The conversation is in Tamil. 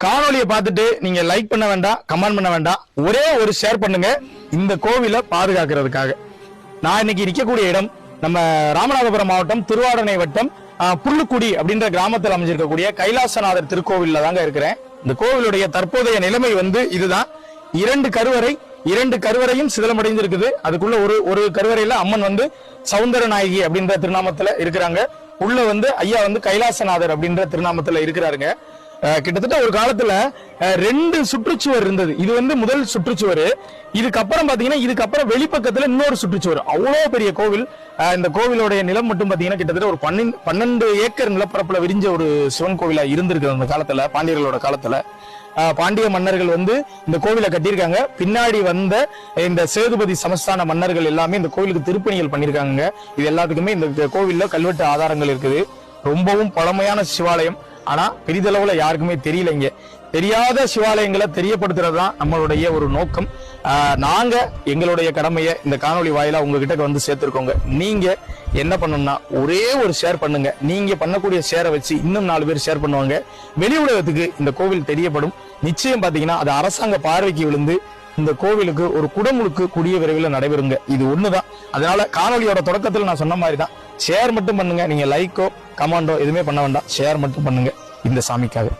காணொலியை பார்த்துட்டு நீங்க லைக் பண்ண வேண்டாம் கமெண்ட் பண்ண வேண்டாம். ஒரே ஒரு ஷேர் பண்ணுங்க. இந்த கோவிலை பாதுகாக்கிறதுக்காக. நான் இன்னைக்கு இருக்கக்கூடிய இடம் நம்ம ராமநாதபுரம் மாவட்டம் திருவாடனை வட்டம் ஆஹ், புல்லுக்குடி அப்படின்ற கிராமத்தில் அமைஞ்சிருக்கக்கூடிய கைலாசநாதர் திருக்கோவில்ல தாங்க இருக்கிறேன். இந்த கோவிலுடைய தற்போதைய நிலைமை வந்து இதுதான். இரண்டு கருவறை இரண்டு கருவறையும் சிதலமடைந்திருக்குது. அதுக்குள்ள ஒரு ஒரு கருவறையில அம்மன் வந்து சவுந்தர நாயகி அப்படின்ற திருநாமத்துல இருக்கிறாங்க. உள்ள வந்து ஐயா வந்து கைலாசநாதர் அப்படின்ற திருநாமத்துல இருக்கிறாருங்க. கிட்டத்தட்ட ஒரு காலத்துல ரெண்டு சுற்றுச்சுவர் இருந்தது. இது வந்து முதல் சுற்றுச்சுவர். இதுக்கப்புறம் பாத்தீங்கன்னா இதுக்கப்புறம் வெளிப்பக்கத்துல இன்னொரு சுற்றுச்சுவர். அவ்வளவு பெரிய கோவில். இந்த கோவிலோடைய நிலம் மட்டும் பாத்தீங்கன்னா கிட்டத்தட்ட ஒரு பன்னெண்டு பன்னெண்டு ஏக்கர் நிலப்பரப்புல விரிஞ்ச ஒரு சிவன் கோவிலா இருந்திருக்கு அந்த காலத்துல பாண்டியர்களோட காலத்துல. பாண்டிய மன்னர்கள் வந்து இந்த கோவிலை கட்டியிருக்காங்க. பின்னாடி வந்த இந்த சேதுபதி சமஸ்தான மன்னர்கள் எல்லாமே இந்த கோவிலுக்கு திருப்பணிகள் பண்ணியிருக்காங்க இது எல்லாத்துக்குமே இந்த கோவில்ல கல்வெட்டு ஆதாரங்கள் இருக்குது. ரொம்பவும் பழமையான சிவாலயம். ஆனா பெரிதளவுல யாருக்குமே தெரியல இங்க. தெரியாத சிவாலயங்களை தெரியப்படுத்துறது தான் நம்மளுடைய ஒரு நோக்கம். நாங்க எங்களுடைய கடமையை இந்த காணொளி வாயிலா உங்ககிட்ட வந்து சேர்த்திருக்கோங்க. நீங்க என்ன பண்ணணும்னா ஒரே ஒரு ஷேர் பண்ணுங்க. நீங்க பண்ணக்கூடிய ஷேரை வச்சு இன்னும் நாலு பேர் ஷேர் பண்ணுவாங்க. வெளி உலகத்துக்கு இந்த கோவில் தெரியப்படும். நிச்சயம் பாத்தீங்கன்னா அது அரசாங்க பார்வைக்கு விழுந்து இந்த கோவிலுக்கு ஒரு குடமுழுக்கு கூடிய விரைவில் நடைபெறுங்க. இது ஒண்ணுதான். அதனால காணொலியோட தொடக்கத்தில் நான் சொன்ன மாதிரி தான் ஷேர் மட்டும் பண்ணுங்க. நீங்க லைக்கோ கமெண்டோ எதுவுமே பண்ண வேண்டாம். ஷேர் மட்டும் பண்ணுங்க. இந்த சாமிக்காக.